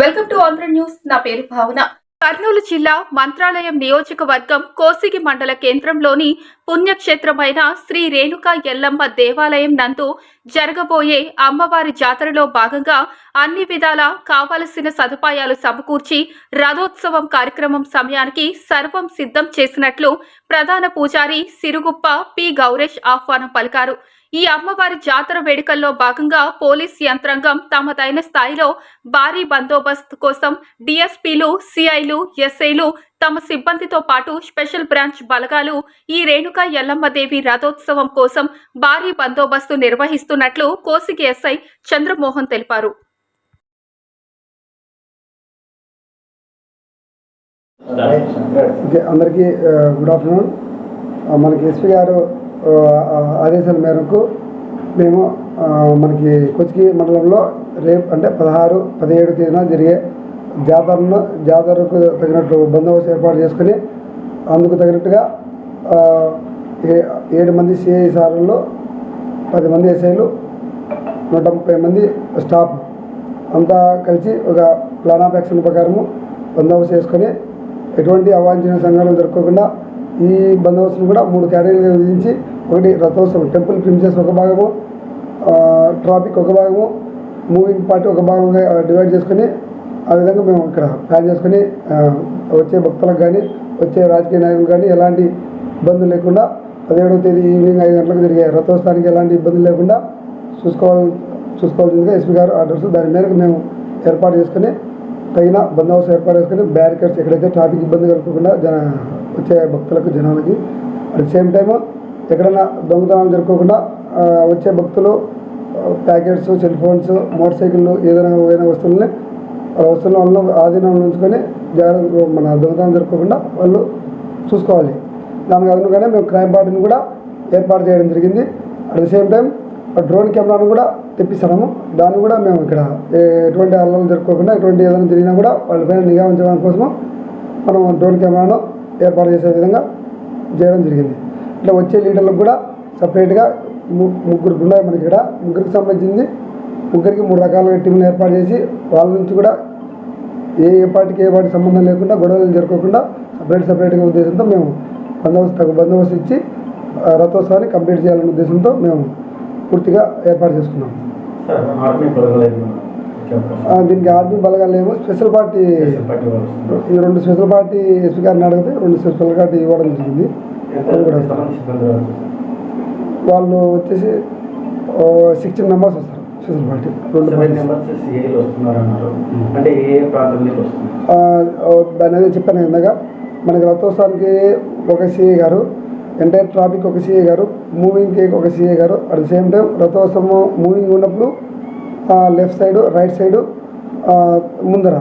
Welcome to Andhra news. నా పేరు భావన. కర్నూలు జిల్లా మంత్రాలయం నియోజకవర్గం కోసిగి మండల కేంద్రంలోని పుణ్యక్షేత్రమైన శ్రీ రేణుకా ఎల్లమ్మ దేవాలయం నందు జరగబోయే అమ్మవారి జాతరలో భాగంగా అన్ని విధాల కావలసిన సదుపాయాలు సమకూర్చి రథోత్సవం కార్యక్రమం సమయానికి సర్వం సిద్ధం చేసినట్లు ప్రధాన పూజారి సిరుగుప్ప పి గౌరేష్ ఆహ్వానం పలికారు. ఈ అమ్మవారి జాతర వేడుకల్లో భాగంగా పోలీస్ యంత్రాంగం తమదైన స్థాయిలో భారీ బందోబస్తు కోసం డిఎస్పీలు సిఐలు ఎస్ఐలు తమ సిబ్బందితో పాటు స్పెషల్ బ్రాంచ్ బలగాలు ఈ రేణుకా ఎల్లమ్మదేవి రథోత్సవం కోసం భారీ బందోబస్తు నిర్వహిస్తున్నట్లు కోసిగి ఎస్ఐ చంద్రమోహన్ తెలిపారు. అందరికీ గుడ్ ఆఫ్టర్నూన్. మనకి ఎస్పీ గారు ఆదేశాల మేరకు మేము మనకి కొచ్చికి మండలంలో రేపు అంటే పదహారు పదిహేడు తేదీన జరిగే జాతరను జాతరకు తగినట్లు బందోబస్తు ఏర్పాటు చేసుకుని అందుకు తగినట్టుగా ఏ- ఏడు మంది సిఐ సార్లు పది మంది ఎస్ఐలు నూట ముప్పై మంది స్టాఫ్ అంతా కలిసి ఒక ప్లాన్ ఆఫ్ యాక్షన్ ప్రకారము బందోబస్తు చేసుకొని ఎటువంటి అవాంఛనీయ సంఘటనలు జరగకుండా ఈ బందోబస్తును కూడా మూడు క్యారీలుగా విధించి ఒకటి రథోత్సవం టెంపుల్ ప్రిన్సెస్ ఒక భాగము ట్రాఫిక్ ఒక భాగము మూవింగ్ పార్టీ ఒక భాగంగా డివైడ్ చేసుకొని ఆ విధంగా మేము ఇక్కడ ప్లాన్ చేసుకొని వచ్చే భక్తులకు కానీ వచ్చే రాజకీయ నాయకులు కానీ ఎలాంటి ఇబ్బందులు లేకుండా పదిహేడవ తేదీ ఈవినింగ్ ఐదు గంటలకు జరిగే రథోత్సవానికి ఎలాంటి ఇబ్బందులు లేకుండా చూసుకోవాలి చూసుకోవాల్సిందిగా ఎస్పీ గారు ఆర్డర్స్ దాని మేరకు మేము ఏర్పాటు చేసుకుని తగిన బందోబస్తు ఏర్పాటు చేసుకుని బ్యారికేడ్స్ ఎక్కడైతే ట్రాఫిక్ ఇబ్బంది కలగకుండా జన వచ్చే భక్తులకు జనాలకి. అట్ సేమ్ టైము ఎక్కడైనా దొంగతనాలు జరుపుకోకుండా వచ్చే భక్తులు ప్యాకెట్స్ సెల్ ఫోన్స్ మోటార్ సైకిళ్ళు ఏదైనా ఏదైనా వస్తువులని వస్తువుల వస్తువులను వాళ్ళు ఆధీనంలో ఉంచుకొని జాగ్రత్త మన దొంగతనం జరుపుకోకుండా వాళ్ళు చూసుకోవాలి. దానికి అనుగుణంగానే మేము క్రైమ్ పార్టీని కూడా ఏర్పాటు చేయడం జరిగింది. At the same time drone కెమెరాను కూడా తెప్పిస్తాము. దాన్ని కూడా మేము ఇక్కడ ఎటువంటి అల్లలు జరుపుకోకుండా ఎటువంటి ఏదైనా జరిగినా కూడా వాళ్ళపైన నిఘా ఉంచడం కోసము మనం డ్రోన్ కెమెరాను ఏర్పాటు చేసే విధంగా చేయడం జరిగింది. ఇట్లా వచ్చే లీడర్లకు కూడా సపరేట్గా ముగ్గురు ఉన్నాయి మనకి ఇక్కడ ముగ్గురికి సంబంధించింది ముగ్గురికి మూడు రకాల టీంలు ఏర్పాటు చేసి వాళ్ళ నుంచి కూడా ఏ ఏ పార్టీకి ఏ పార్టీ సంబంధం లేకుండా గొడవలు జరగకుండా సపరేట్ సపరేట్గా ఉద్దేశంతో మేము బందోబస్తు తగు బందోబస్తు ఇచ్చి రథోత్సవాన్ని కంప్లీట్ చేయాలనే ఉద్దేశంతో మేము పూర్తిగా ఏర్పాటు చేసుకున్నాం. దీనికి ఆర్మీ ఏమో స్పెషల్ పార్టీ. ఈ రెండు స్పెషల్ పార్టీ ఎస్పీ గారిని అడిగితే రెండు స్పెషల్ పార్టీ ఇవ్వడం జరిగింది? వాళ్ళు వచ్చేసి సిక్స్టీన్ మెంబర్స్ వస్తారు స్పెషల్ పార్టీ. రెండు ఓ, దాని అనేది చెప్పాను ఇందాక. మనకి రథోత్సవానికి ఒక సిఏ గారు ఎంటైర్ ట్రాఫిక్ ఒక సిఏ గారు మూవింగ్కి ఒక సిఏ గారు. అట్ ద సేమ్ టైం రథోత్సవం మూవింగ్ ఉన్నప్పుడు లెఫ్ట్ సైడ్ రైట్ సైడ్ ముందర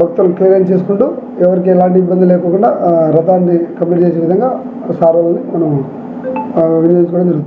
భక్తులు క్లియరెన్స్ చేసుకుంటూ ఎవరికి ఎలాంటి ఇబ్బంది లేకుండా రథాన్ని కంప్లీట్ చేసే విధంగా సార్ వాళ్ళని మనం వినియోగించుకోవడం జరుగుతుంది.